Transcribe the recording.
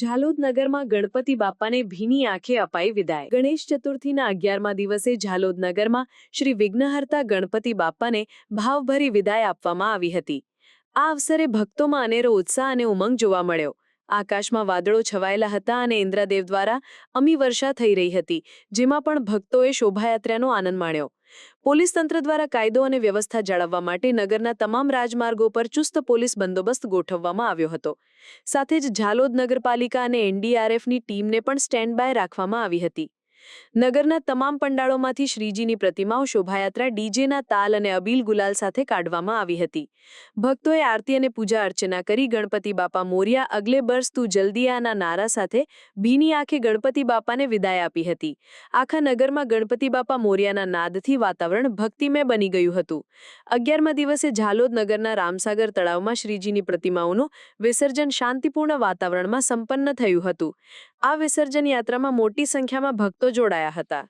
ઝાલોદ નગરમાં ગણપતિ બાપાને ભીની આંખે અપાઈ વિદાય. ગણેશ ચતુર્થીના અગિયારમા દિવસે ઝાલોદ નગરમાં શ્રી વિઘ્નહર્તા ગણપતિ બાપાને ભાવભરી વિદાય આપવામાં આવી હતી. આ અવસરે ભક્તોમાં અનેરો ઉત્સાહ અને ઉમંગ જોવા મળ્યો. આકાશમાં વાદળો છવાયેલા હતા અને ઇન્દ્રદેવ દ્વારા અમી વર્ષા થઈ રહી હતી, જેમાં પણ ભક્તોએ શોભાયાત્રાનો આનંદ માણ્યો. પોલીસ તંત્ર દ્વારા કાયદો અને વ્યવસ્થા જાળવવા માટે નગરના તમામ રાજમાર્ગો પર ચુસ્ત પોલીસ બંદોબસ્ત ગોઠવવામાં આવ્યો હતો. સાથે જ ઝાલોદ નગરપાલિકા અને એનડીઆરએફની ટીમને પણ સ્ટેન્ડ બાય રાખવામાં આવી હતી. નગરના તમામ પંડાળોમાંથી શ્રીજીની પ્રતિમાઓ શોભાયાત્રા ડીજેના તાલ અને અબીલ ગુલાલ સાથે કાઢવામાં આવી હતી. ભક્તોએ આરતી અને પૂજા અર્ચના કરી ગણપતિ બાપા મોર્યા અગલે બર્સ તું જલ્દીયાના નારા સાથે ભીની આંખે ગણપતિ બાપાને વિદાય આપી હતી. આખા નગરમાં ગણપતિ બાપા મોર્યાના નાદથી વાતાવરણ ભક્તિમય બની ગયું હતું. અગિયારમા દિવસે ઝાલોદ નગરના રામસાગર તળાવમાં શ્રીજીની પ્રતિમાઓનું વિસર્જન શાંતિપૂર્ણ વાતાવરણમાં સંપન્ન થયું હતું. આ વિસર્જન યાત્રામાં મોટી સંખ્યામાં ભક્તો જોડાયા હતા.